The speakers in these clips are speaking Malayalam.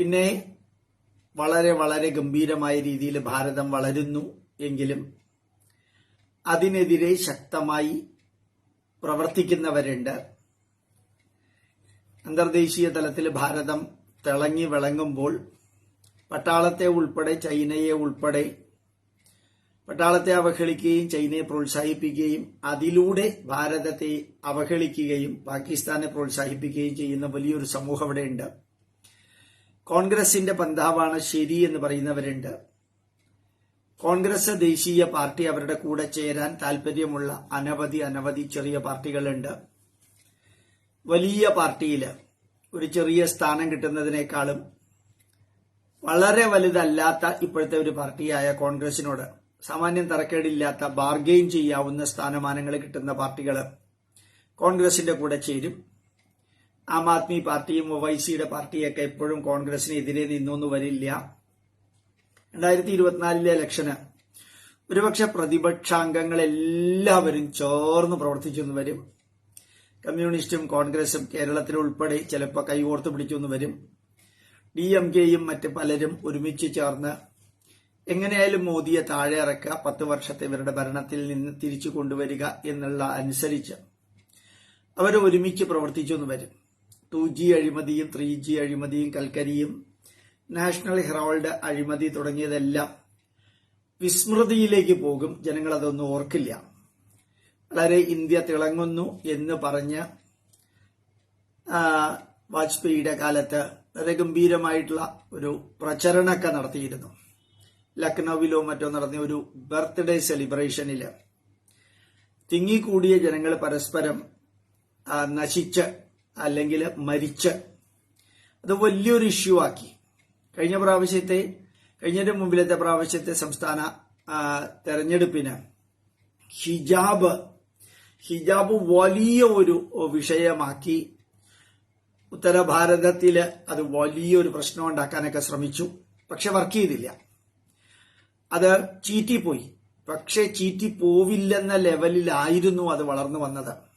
പിന്നെ വളരെ വളരെ ഗംഭീരമായ രീതിയിൽ ഭാരതം വളരുന്നു എങ്കിലും അതിനെതിരെ ശക്തമായി പ്രവർത്തിക്കുന്നവരുണ്ട്. അന്തർദേശീയ തലത്തിൽ ഭാരതം തിളങ്ങി വിളങ്ങുമ്പോൾ പട്ടാളത്തെ ഉൾപ്പെടെ ചൈനയെ ഉൾപ്പെടെ പട്ടാളത്തെ അവഹേളിക്കുകയും ചൈനയെ പ്രോത്സാഹിപ്പിക്കുകയും അതിലൂടെ ഭാരതത്തെ അവഹേളിക്കുകയും പാകിസ്ഥാനെ പ്രോത്സാഹിപ്പിക്കുകയും ചെയ്യുന്ന വലിയൊരു സമൂഹം അവിടെയുണ്ട്. കോൺഗ്രസിന്റെ പന്താവാണ് ശരി എന്ന് പറയുന്നവരുണ്ട്. കോൺഗ്രസ് ദേശീയ പാർട്ടി അവരുടെ കൂടെ ചേരാൻ താല്പര്യമുള്ള അനവധി അനവധി ചെറിയ പാർട്ടികളുണ്ട്. വലിയ പാർട്ടിയിൽ ഒരു ചെറിയ സ്ഥാനം കിട്ടുന്നതിനേക്കാളും വളരെ വലുതല്ലാത്ത ഇപ്പോഴത്തെ ഒരു പാർട്ടിയായ കോൺഗ്രസിനോട് സാമാന്യം തറക്കേടില്ലാത്ത ബാർഗെയിൻ ചെയ്യാവുന്ന സ്ഥാനമാനങ്ങൾ കിട്ടുന്ന പാർട്ടികൾ കോൺഗ്രസിന്റെ കൂടെ ചേരും. ആം ആദ്മി പാർട്ടിയും ഒവൈസിയുടെ പാർട്ടിയൊക്കെ എപ്പോഴും കോൺഗ്രസിനെതിരെ നിന്നൊന്നു വരില്ല. രണ്ടായിരത്തി ഇരുപത്തിനാലിലെ ഇലക്ഷന് ഒരുപക്ഷെ പ്രതിപക്ഷാംഗങ്ങളെല്ലാവരും ചേർന്ന് പ്രവർത്തിച്ചെന്ന് വരും. കമ്മ്യൂണിസ്റ്റും കോൺഗ്രസും കേരളത്തിൽ ഉൾപ്പെടെ ചിലപ്പോൾ കൈകോർത്ത് പിടിച്ചെന്ന് വരും. ഡി എം കെയും മറ്റ് പലരും ഒരുമിച്ച് ചേർന്ന് എങ്ങനെയായാലും മോദിയെ താഴെ ഇറക്കുക പത്ത് വർഷത്തെ ഇവരുടെ ഭരണത്തിൽ നിന്ന് തിരിച്ചു കൊണ്ടുവരിക എന്നുള്ള അനുസരിച്ച് അവർ ഒരുമിച്ച് പ്രവർത്തിച്ചെന്ന് വരും. ടു ജി അഴിമതിയും ത്രീ ജി അഴിമതിയും കൽക്കരിയും നാഷണൽ ഹെറാൾഡ് അഴിമതി തുടങ്ങിയതെല്ലാം വിസ്മൃതിയിലേക്ക് പോകും. ജനങ്ങൾ അതൊന്നും ഓർക്കില്ല. വളരെ ഇന്ത്യ തിളങ്ങുന്നു എന്ന് പറഞ്ഞ് വാജ്പേയിയുടെ കാലത്ത് വളരെ ഗംഭീരമായിട്ടുള്ള ഒരു പ്രചരണമൊക്കെ നടത്തിയിരുന്നു. ലക്നൌവിലോ മറ്റോ നടന്ന ഒരു ബർത്ത്ഡേ സെലിബ്രേഷനിൽ തിങ്ങിക്കൂടിയ ജനങ്ങൾ പരസ്പരം നശിച്ച് അല്ലെങ്കിൽ മരിച്ച്. അത് വലിയൊരു ഇഷ്യൂ ആക്കി. കഴിഞ്ഞ പ്രാവശ്യത്തെ കഴിഞ്ഞതിന് മുമ്പിലത്തെ പ്രാവശ്യത്തെ സംസ്ഥാന തെരഞ്ഞെടുപ്പിന് ഹിജാബ് ഹിജാബ് വലിയ ഒരു വിഷയമാക്കി. ഉത്തര ഭാരതത്തിൽ അത് വലിയൊരു പ്രശ്നം ഉണ്ടാക്കാനൊക്കെ ശ്രമിച്ചു. പക്ഷെ വർക്ക് ചെയ്തില്ല. അത് ചീറ്റിപ്പോയി. പക്ഷെ ചീറ്റി പോവില്ലെന്ന ലെവലിലായിരുന്നു അത് വളർന്നു വന്നത്.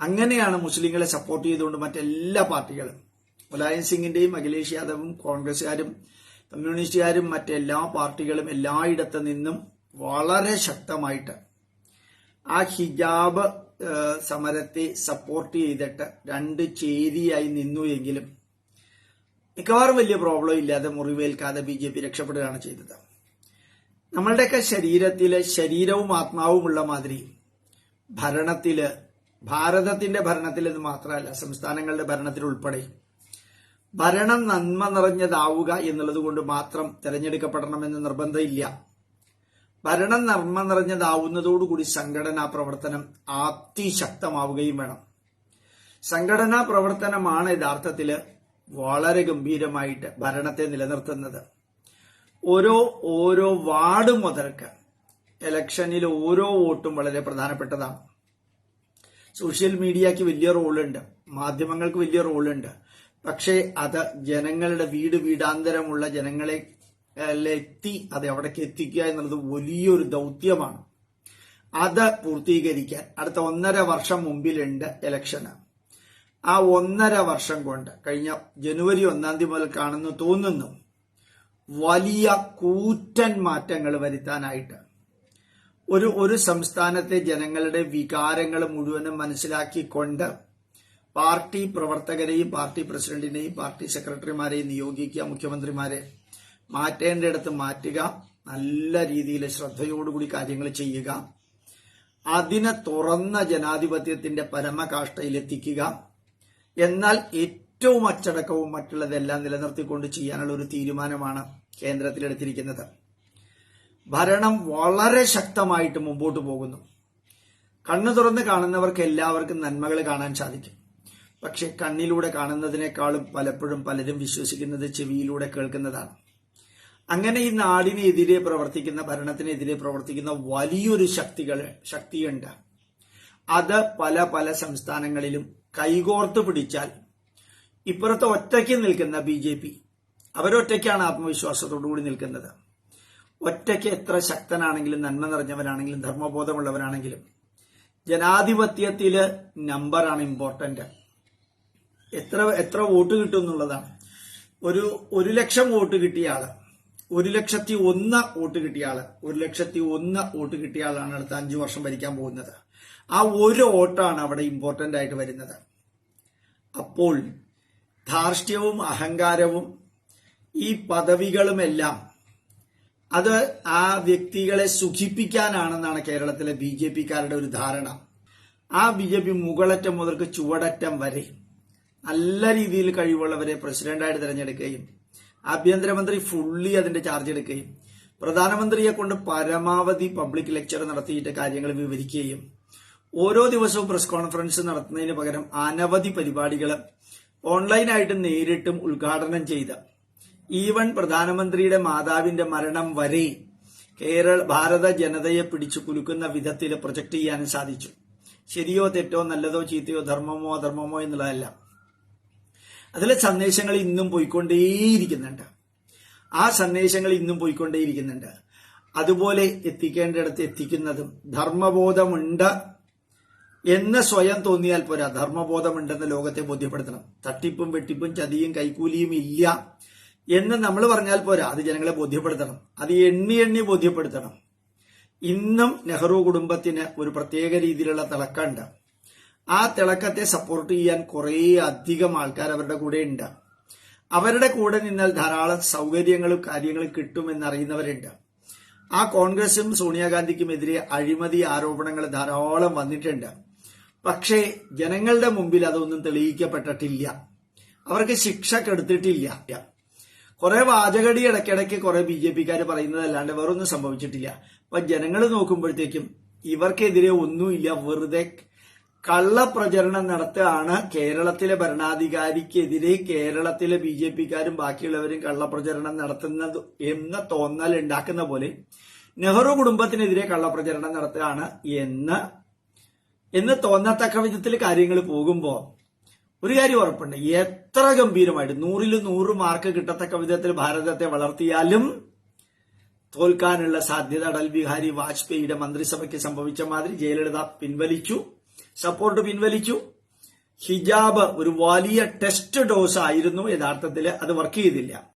അങ്ങനെയാണ് മുസ്ലിങ്ങളെ സപ്പോർട്ട് ചെയ്തുകൊണ്ട് മറ്റെല്ലാ പാർട്ടികളും. മുലായം സിംഗിന്റെയും അഖിലേഷ് യാദവും കോൺഗ്രസുകാരും കമ്മ്യൂണിസ്റ്റുകാരും മറ്റെല്ലാ പാർട്ടികളും എല്ലായിടത്തു നിന്നും വളരെ ശക്തമായിട്ട് ആ ഹിജാബ് സമരത്തെ സപ്പോർട്ട് ചെയ്തിട്ട് രണ്ട് ചേരിയായി നിന്നു എങ്കിലും മിക്കവാറും വലിയ പ്രോബ്ലം ഇല്ലാതെ മുറിവേൽക്കാതെ ബി ജെ പി രക്ഷപ്പെടുകയാണ് ചെയ്തത്. നമ്മളുടെയൊക്കെ ശരീരത്തിലെ ശരീരവും ആത്മാവുമുള്ള മാതിരി ഭരണത്തിൽ ഭാരതത്തിന്റെ ഭരണത്തിൽ എന്ന് മാത്രമല്ല സംസ്ഥാനങ്ങളുടെ ഭരണത്തിൽ ഉൾപ്പെടെ. ഭരണം നന്മ നിറഞ്ഞതാവുക എന്നുള്ളത് കൊണ്ട് മാത്രം തിരഞ്ഞെടുക്കപ്പെടണമെന്ന് നിർബന്ധമില്ല. ഭരണം നന്മ നിറഞ്ഞതാവുന്നതോടുകൂടി സംഘടനാ പ്രവർത്തനം അതിശക്തമാവുകയും വേണം. സംഘടനാ പ്രവർത്തനമാണ് യഥാർത്ഥത്തിൽ വളരെ ഗംഭീരമായിട്ട് ഭരണത്തെ നിലനിർത്തുന്നത്. ഓരോ ഓരോ വാർഡ് മുതൽക്ക് ഇലക്ഷനിൽ ഓരോ വോട്ടും വളരെ പ്രധാനപ്പെട്ടതാണ്. സോഷ്യൽ മീഡിയക്ക് വലിയ റോളുണ്ട്. മാധ്യമങ്ങൾക്ക് വലിയ റോളുണ്ട്. പക്ഷേ അത് ജനങ്ങളുടെ വീട് വീടാന്തരമുള്ള ജനങ്ങളെ എത്തി അത് അവിടേക്ക് എത്തിക്കുക എന്നുള്ളത് വലിയൊരു ദൗത്യമാണ്. അത് പൂർത്തീകരിക്കാൻ അടുത്ത ഒന്നര വർഷം മുമ്പിലുണ്ട് ഇലക്ഷന്. ആ ഒന്നര വർഷം കൊണ്ട് കഴിഞ്ഞ ജനുവരി ഒന്നാം തീയതി മുതൽ കാണുന്നു തോന്നുന്നു വലിയ കൂറ്റൻ മാറ്റങ്ങൾ വരുത്താനായിട്ട് ഒരു ഒരു സംസ്ഥാനത്തെ ജനങ്ങളുടെ വികാരങ്ങൾ മുഴുവനും മനസ്സിലാക്കിക്കൊണ്ട് പാർട്ടി പ്രവർത്തകരെയും പാർട്ടി പ്രസിഡന്റിനെയും പാർട്ടി സെക്രട്ടറിമാരെയും നിയോഗിക്കുക മുഖ്യമന്ത്രിമാരെ മാറ്റേണ്ടിടത്ത് മാറ്റുക നല്ല രീതിയിൽ ശ്രദ്ധയോടുകൂടി കാര്യങ്ങൾ ചെയ്യുക അതിനെ തുറന്ന ജനാധിപത്യത്തിന്റെ പരമകാഷ്ഠയിലെത്തിക്കുക എന്നാൽ ഏറ്റവും അച്ചടക്കവും മറ്റുള്ളതെല്ലാം നിലനിർത്തിക്കൊണ്ട് ചെയ്യാനുള്ള ഒരു തീരുമാനമാണ് കേന്ദ്രത്തിലെടുത്തിരിക്കുന്നത്. ഭരണം വളരെ ശക്തമായിട്ട് മുമ്പോട്ട് പോകുന്നു. കണ്ണു തുറന്ന് കാണുന്നവർക്ക് എല്ലാവർക്കും നന്മകൾ കാണാൻ സാധിക്കും. പക്ഷെ കണ്ണിലൂടെ കാണുന്നതിനേക്കാളും പലപ്പോഴും പലരും വിശ്വസിക്കുന്നത് ചെവിയിലൂടെ കേൾക്കുന്നതാണ്. അങ്ങനെ ഈ നാടിനെതിരെ പ്രവർത്തിക്കുന്ന ഭരണത്തിനെതിരെ പ്രവർത്തിക്കുന്ന വലിയൊരു ശക്തികൾ ശക്തിയുണ്ട്. അത് പല പല സംസ്ഥാനങ്ങളിലും കൈകോർത്ത് പിടിച്ചാൽ ഇപ്പുറത്ത് ഒറ്റയ്ക്ക് നിൽക്കുന്ന ബി ജെ പി അവരൊറ്റയ്ക്കാണ് ആത്മവിശ്വാസത്തോടുകൂടി നിൽക്കുന്നത്. ഒറ്റയ്ക്ക് എത്ര ശക്തനാണെങ്കിലും നന്മ നിറഞ്ഞവനാണെങ്കിലും ധർമ്മബോധമുള്ളവനാണെങ്കിലും ജനാധിപത്യത്തിൽ നമ്പറാണ് ഇമ്പോർട്ടന്റ് എത്ര എത്ര വോട്ട് കിട്ടും എന്നുള്ളതാണ്. ഒരു ഒരു ലക്ഷം വോട്ട് കിട്ടിയ ആൾ ഒരു ലക്ഷത്തി ഒന്ന് വോട്ട് കിട്ടിയ ആൾ ഒരു ലക്ഷത്തി ഒന്ന് വോട്ട് കിട്ടിയ ആളാണ് അടുത്ത അഞ്ചു വർഷം ഭരിക്കാൻ പോകുന്നത്. ആ ഒരു വോട്ടാണ് അവിടെ ഇമ്പോർട്ടന്റ് ആയിട്ട് വരുന്നത്. അപ്പോൾ ധാർഷ്ട്യവും അഹങ്കാരവും ഈ പദവികളുമെല്ലാം അത് ആ വ്യക്തികളെ സുഖിപ്പിക്കാനാണെന്നാണ് കേരളത്തിലെ ബി ജെ പിക്കാരുടെ ഒരു ധാരണ. ആ ബി ജെ പി മുകളറ്റം മുതൽക്ക് ചുവടറ്റം വരെ നല്ല രീതിയിൽ കഴിവുള്ളവരെ പ്രസിഡന്റായിട്ട് തിരഞ്ഞെടുക്കുകയും ആഭ്യന്തരമന്ത്രി ഫുള്ളി അതിന്റെ ചാർജ് എടുക്കുകയും പ്രധാനമന്ത്രിയെ കൊണ്ട് പരമാവധി പബ്ലിക് ലെക്ചർ നടത്തിയിട്ട് കാര്യങ്ങൾ വിവരിക്കുകയും ഓരോ ദിവസവും പ്രസ് കോൺഫറൻസ് നടത്തുന്നതിന് പകരം അനവധി പരിപാടികൾ ഓൺലൈനായിട്ട് നേരിട്ടും ഉദ്ഘാടനം ചെയ്ത് ഈവൻ പ്രധാനമന്ത്രിയുടെ മാതാവിന്റെ മരണം വരെ കേരള ഭാരത ജനതയെ പിടിച്ചു കുലുക്കുന്ന വിധത്തിൽ പ്രൊജക്ട് ചെയ്യാനും സാധിച്ചു. ശരിയോ തെറ്റോ നല്ലതോ ചീത്തയോ ധർമ്മമോ അധർമ്മമോ എന്നുള്ളതല്ല. അതിലെ സന്ദേശങ്ങൾ ഇന്നും പോയിക്കൊണ്ടേയിരിക്കുന്നുണ്ട്. ആ സന്ദേശങ്ങൾ ഇന്നും പോയിക്കൊണ്ടേയിരിക്കുന്നുണ്ട്. അതുപോലെ എത്തിക്കേണ്ടിടത്ത് എത്തിക്കുന്നതും ധർമ്മബോധമുണ്ട് എന്ന് സ്വയം തോന്നിയാൽ പോരാ. ധർമ്മബോധമുണ്ടെന്ന് ലോകത്തെ ബോധ്യപ്പെടുത്തണം. തട്ടിപ്പും വെട്ടിപ്പും ചതിയും കൈക്കൂലിയും ഇല്ല. എന്ന് നമ്മൾ പറഞ്ഞാൽ പോരാ അത് ജനങ്ങളെ ബോധ്യപ്പെടുത്തണം. അത് എണ്ണി എണ്ണി ബോധ്യപ്പെടുത്തണം. ഇന്നും നെഹ്റു കുടുംബത്തിന് ഒരു പ്രത്യേക രീതിയിലുള്ള തിളക്കമുണ്ട്. ആ തിളക്കത്തെ സപ്പോർട്ട് ചെയ്യാൻ കുറേ അധികം ആൾക്കാർ അവരുടെ കൂടെ ഉണ്ട്. അവരുടെ കൂടെ നിന്നാൽ ധാരാളം സൗകര്യങ്ങളും കാര്യങ്ങളും കിട്ടുമെന്ന് അറിയുന്നവരുണ്ട്. ആ കോൺഗ്രസും സോണിയാഗാന്ധിക്കുമെതിരെ അഴിമതി ആരോപണങ്ങൾ ധാരാളം വന്നിട്ടുണ്ട്. പക്ഷേ ജനങ്ങളുടെ മുമ്പിൽ അതൊന്നും തെളിയിക്കപ്പെട്ടിട്ടില്ല. അവർക്ക് ശിക്ഷ കെടുത്തിട്ടില്ല. കുറെ വാചകടി ഇടയ്ക്കിടയ്ക്ക് കുറെ ബി ജെ പിക്കാർ പറയുന്നതല്ലാണ്ട് വേറൊന്നും സംഭവിച്ചിട്ടില്ല. അപ്പൊ ജനങ്ങൾ നോക്കുമ്പോഴത്തേക്കും ഇവർക്കെതിരെ ഒന്നുമില്ല. വെറുതെ കള്ളപ്രചരണം നടത്തുകയാണ് കേരളത്തിലെ ഭരണാധികാരിക്കെതിരെ കേരളത്തിലെ ബി ജെ പിക്കാരും ബാക്കിയുള്ളവരും കള്ളപ്രചരണം നടത്തുന്നത് എന്ന തോന്നൽ ഉണ്ടാക്കുന്ന പോലെ നെഹ്റു കുടുംബത്തിനെതിരെ കള്ളപ്രചരണം നടത്തുകയാണ് എന്ന് എന്ന് തോന്നത്തക്ക വിധത്തിൽ കാര്യങ്ങൾ പോകുമ്പോൾ ഒരു കാര്യം ഉറപ്പുണ്ട്. എത്ര ഗംഭീരമായിട്ട് നൂറിൽ നൂറ് മാർക്ക് കിട്ടത്തക്ക വിധത്തിൽ ഭാരതത്തെ വളർത്തിയാലും തോൽക്കാനുള്ള സാധ്യത അടൽ ബിഹാരി വാജ്പേയിയുടെ മന്ത്രിസഭയ്ക്ക് സംഭവിച്ച മാതിരി ജയലളിത പിൻവലിച്ചു. സപ്പോർട്ട് പിൻവലിച്ചു. ഹിജാബ് ഒരു വലിയ ടെസ്റ്റ് ഡോസ് ആയിരുന്നു. യഥാർത്ഥത്തിൽ അത് വർക്ക് ചെയ്തില്ല.